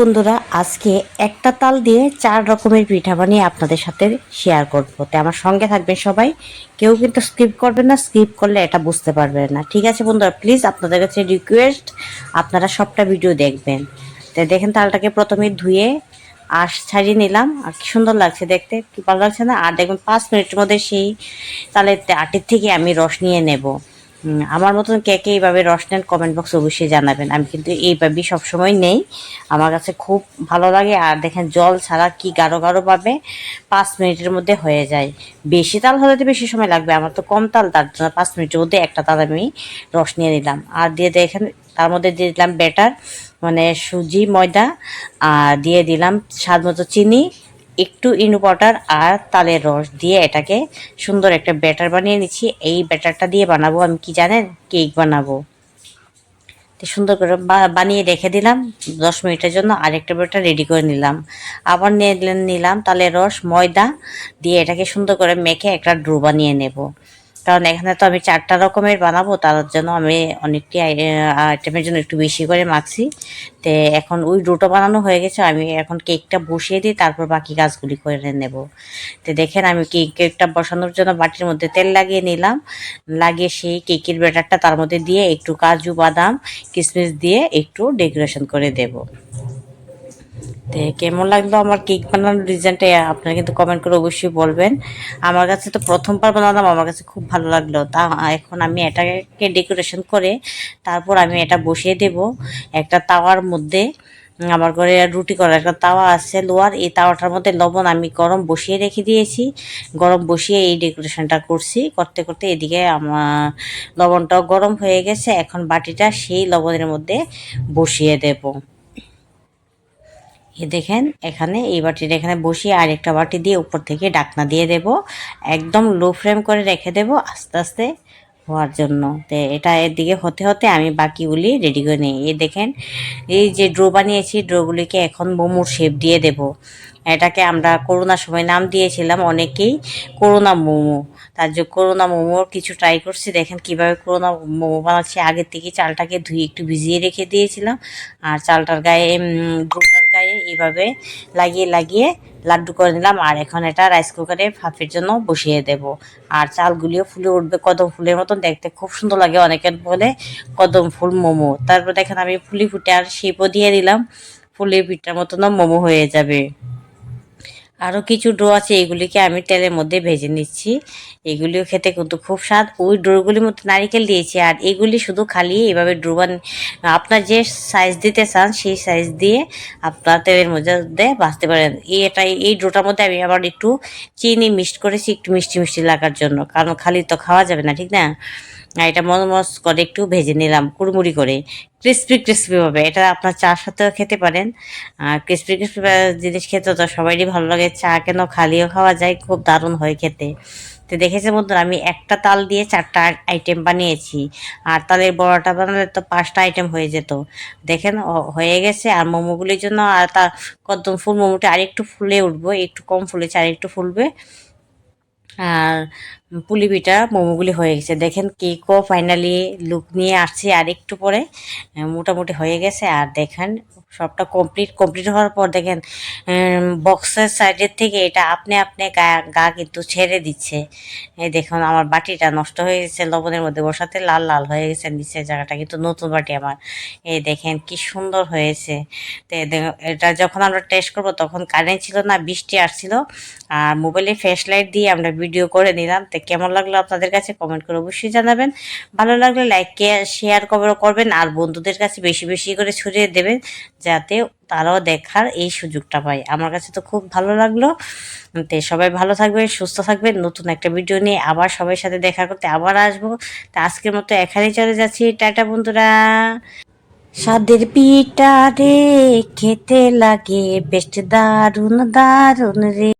বন্ধুরা, আজকে একটা তাল দিয়ে চার রকমের পিঠা বানিয়ে আপনাদের সাথে শেয়ার করব। তো আমার সঙ্গে থাকবেন সবাই। কেউ কিন্তু স্কিপ করবেন না স্কিপ করলে এটা বুঝতে পারবেন না। ঠিক আছে বন্ধুরা প্লিজ আপনাদের কাছে রিকোয়েস্ট আপনারা সবটা ভিডিও দেখবেন। তো দেখেন তালটাকে প্রথমে ধুয়ে আঁশ ছাড়িয়ে নিলাম। আর কি সুন্দর লাগছে দেখতে, কি ভালো লাগছে না? আর দেখবেন পাঁচ মিনিটের মধ্যে সেই তালের আটির থেকে আমি রস নিয়ে নেব। আমার মতন কে কে এইভাবে রস নেন কমেন্ট বক্সে অবশ্যই জানাবেন। আমি কিন্তু এইভাবেই সবসময় নেই। আমার কাছে খুব ভালো লাগে আর দেখেন জল ছাড়া কি গাঢ় গাঢ় পাবে পাঁচ মিনিটের মধ্যে হয়ে যায়। বেশি তাল হলে তো বেশি সময় লাগবে, আমার তো কম তাল, তার জন্য পাঁচ মিনিটের মধ্যে একটা তাল আমি রস নিয়ে নিলাম। আর দিয়ে দেখেন, তার মধ্যে দিয়ে দিলাম ব্যাটার মানে সুজি, ময়দা, আর দিয়ে দিলাম স্বাদ মতো চিনি একটু ইনু পাউডার আর তালের রস দিয়ে এটাকে সুন্দর একটা ব্যাটার বানিয়ে নিচ্ছি। এই ব্যাটারটা দিয়ে বানাবো আমি কি জানেন? কেক বানাবো। তো সুন্দর করে বানিয়ে রেখে দিলাম। দশ মিনিটের জন্য আর একটা ব্যাটার রেডি করে নিলাম। আবার নিয়ে নিলাম তালের রস, ময়দা দিয়ে এটাকে সুন্দর করে মেখে একটা ড্রো বানিয়ে নেব। কারণ এখানে তো আমি চারটা রকমের বানাবো, তার জন্য আমি অনেকটি আইটেমের জন্য একটু বেশি করে মাখছি। তো এখন ওই ডোটা বানানো হয়ে গেছে, আমি এখন কেকটা বসিয়ে দিই, তারপর বাকি কাজগুলি করে নেব। তো দেখেন আমি কেক, কেকটা বসানোর জন্য বাটির মধ্যে তেল লাগিয়ে নিলাম। লাগিয়ে সেই কেকের ব্যাটারটা তার মধ্যে দিয়ে একটু কাজু, বাদাম কিশমিশ দিয়ে একটু ডেকোরেশন করে দেব। তো কেমন লাগল আমার কেক বানানোর ডিজাইনটা আপনারা কিন্তু কমেন্ট করে অবশ্যই বলবেন। আমার কাছে তো প্রথমবার বানালাম, আমার কাছে খুব ভালো লাগল। তা, এখন আমি এটাকে ডেকোরেশন করে তারপর আমি এটা বসিয়ে দেব একটা তাওয়ার মধ্যে। আমার ঘরে রুটি করার একটা তাওয়া আছে লোয়ার, এই তাওয়াটার মধ্যে লবণ আমি গরম বসিয়ে রেখে দিয়েছি। গরম বসিয়ে এই ডেকোরেশনটা করছি। করতে করতে এদিকে আমার লবণটাও গরম হয়ে গেছে। এখন বাটিটা সেই লবণের মধ্যে বসিয়ে দেবো। এ দেখেন, এখানে এই বাটিটা, এখানে বসিয়ে আরেকটা বাটি দিয়ে উপর থেকে ডাকনা দিয়ে দেব। একদম লো ফ্লেম করে রেখে দেব আস্তে আস্তে হওয়ার জন্য। তো এটা এদিকে হতে হতে আমি বাকিগুলি রেডি করে নিই। এই দেখেন, এই যে ড্রো বানিয়েছি, ড্রোগুলিকে এখন মোমোর শেপ দিয়ে দেব। এটাকে আমরা করোনার সময় নাম দিয়েছিলাম অনেকেই করোনা মোমো। তার যে করোনা মোমোর কিছু ট্রাই করছি। দেখেন কীভাবে করোনা মোমো বানাচ্ছি। আগের থেকে চালটাকে ধুয়ে একটু ভিজিয়ে রেখে দিয়েছিলাম। আর চালটার গায়ে এইভাবে লাগিয়ে লাগিয়ে লাড্ডু করে নিলাম। আর এখন এটা রাইস কুকারে ভাপের জন্য বসিয়ে দেব। আর চালগুলিও ফুলে উঠবে কদম ফুলের মতন। দেখতে খুব সুন্দর লাগে অনেকে বলে কদম ফুল মোমো। তারপর দেখেন আমি ফুলি ফুটে আর শেপও দিয়ে দিলাম। ফুলের পিঠার মতনও মোমো হয়ে যাবে। আরও কিছু ডো আছে, এগুলিকে আমি তেলের মধ্যে ভেজে নিচ্ছি। এগুলিও খেতে কিন্তু খুব স্বাদ। ওই ডোরগুলির মধ্যে নারিকেল দিয়েছি, আর এগুলি শুধু খালি এভাবে ড্রো বান আপনার যে সাইজ দিতে চান, সেই সাইজ দিয়ে আপনার তেলের মধ্যে বাঁচতে পারেন। এটা এই ডোটার মধ্যে আমি আবার একটু চিনি মিক্সড করেছি, একটু মিষ্টি মিষ্টি লাগার জন্য। কারণ খালি তো খাওয়া যাবে না, ঠিক না? আর এটা মজমজ করে একটু ভেজে নিলাম, কুড়মুড়ি করে ক্রিসপি ক্রিসপি হবে এটা আপনার চার সাথেও খেতে পারেন। আর ক্রিসপি ক্রিসপি জিনিস খেতে তো সবারই ভালো লাগে। চা কেন খালিও খাওয়া যায়, খুব দারুণ হয় খেতে। তো দেখেছে বন্ধুরা, আমি একটা তাল দিয়ে চারটা আইটেম বানিয়েছি। আর তালের বড়াটা বানালে তো পাঁচটা আইটেম হয়ে যেত। দেখেন হয়ে গেছে। আর মোমোগুলির জন্য আর তা কদম ফুল, মোমোটা আরেকটু ফুলে উঠবো, একটু কম ফুলেছে আর একটু ফুলবে। আর পুলি পিঠা মোমোগুলি হয়ে গেছে। দেখেন কেকও ফাইনালি লুক নিয়ে আসছে আর একটু পরে মোটামুটি হয়ে গেছে। আর দেখেন, সবটা কমপ্লিট কমপ্লিট হওয়ার পর দেখেন বক্সের সাইডের থেকে এটা আপনি আপনি গা গা কিন্তু ছেড়ে দিচ্ছে। এই দেখুন, আমার বাটিটা নষ্ট হয়ে গেছে, লবণের মধ্যে বসাতে লাল লাল হয়ে গেছে, নিচের জায়গাটা কিন্তু নতুন বাটি আমার। এই দেখেন কি সুন্দর হয়েছে। তো এটা যখন আমরা টেস্ট করব, তখন কারেন্ট ছিল না, বৃষ্টি আসছিল। আর মোবাইলে ফ্ল্যাশ লাইট দিয়ে আমরা ভিডিও করে নিলাম। তো কেমন লাগল আপনাদের কাছে কমেন্ট করে অবশ্যই জানাবেন। ভালো লাগলে লাইক শেয়ার করবেন আর বন্ধুদের কাছে বেশি বেশি করে ছড়িয়ে দেবেন যাতে তারাও দেখার এই সুযোগটা পায়। আমার কাছে তো খুব ভালো লাগল। তো সবাই ভালো থাকবেন, সুস্থ থাকবেন। নতুন একটা ভিডিও নিয়ে আবার সবার সাথে দেখা করতে আবার আসব। তা আজকের মতো এখানেই চলে যাচ্ছি। টাটা বন্ধুরা। স্বাদের পিঠা রে খেতে লাগে, বেশ দারুণ দারুণ রে।